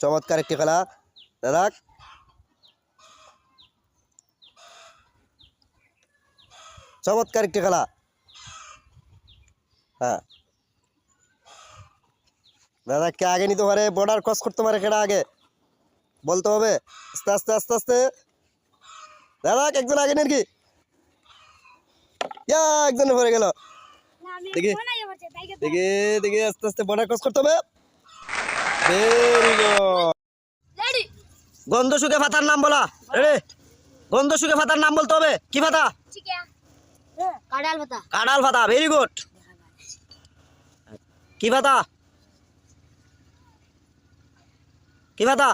চমৎকার একটি খেলা। দাদা চমৎকার একটি খেলা। হ্যাঁ। দাদা কে আগে নিতে পারে? বর্ডার ক্রস করতে পারে কেটা আগে? বলতে হবে। আস্তে আস্তে আস্তে আস্তে। দাদা একজন আগে নেন কি? ইয়া, একজন পরে গেল। দেখি। দেখি দেখি আস্তে আস্তে বর্ডার ক্রস করতে হবে। ভেরি গুড গন্ধ শুকে ফাতার নাম বলা। রেডি গন্ধ শুকে ফাতার নাম বলতে হবে। কি ফাতা? কাঁড়াল পাতা কাঁড়াল ফাতা। ভেরি গুড কি ফাতা? কি ফাতা?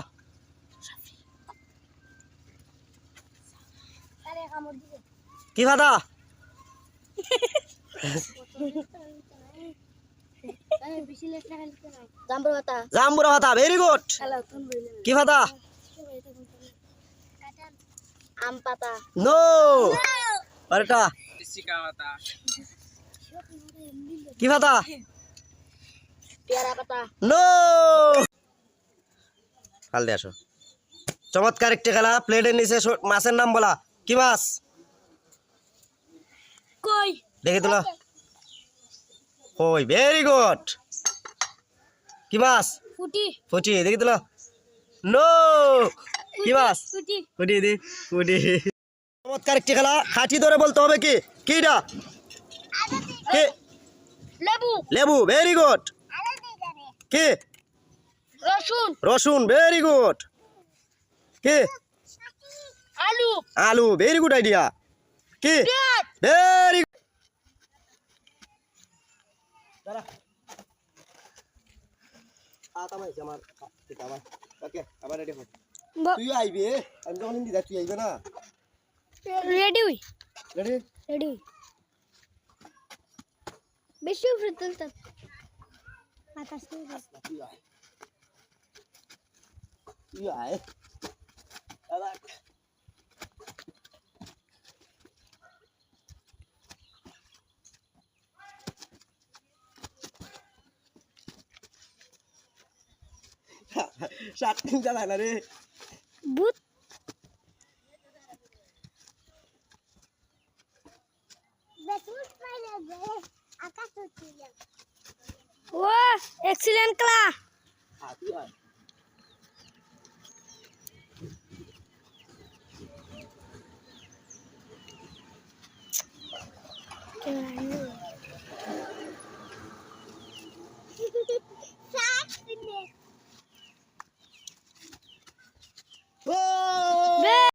কি ফাতা? জাম্বুর জাম্বুরা ফাতা ভেরি গুড কি ফাতা আম পাতা। নো আরেটা কি ফাতা পেয়ারা পাতা। নো কাল দিয়ে আসো। চমৎকার একটি খেলা প্লেটের নিচে মাছের নাম বলা। কি মাছ? কই? দেখে তোলা। ওই ভেরি গুড কি মাছ ফুটি। ফুটি দেখি তোলা নো কি মাছ ফুটি। ফুটি দি ফুটি। চমৎকার একটি খেলা। খাঁটি ধরে বলতে হবে কি? কিটা? কি? লেবু। লেবু ভেরি গুড কি? রসুন। রসুন ভেরি গুড কি? আলু। আলু ভেরি গুড আইডিয়া কি? পেঁয়াজ ভেরি তুই আইবি আমি যখন হিন্দি তুই আইবে না? রেডি হই। রেডি রেডি হই। বেশি উপরে তুলতে নেই তুই আয়। তুই আয়। Shocking jalan tadi. But. Wah, excellent kelas. Thank.